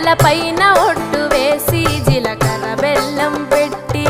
తలపైన ఒట్టు వేసి జీలకర్ర బెల్లం పెట్టి.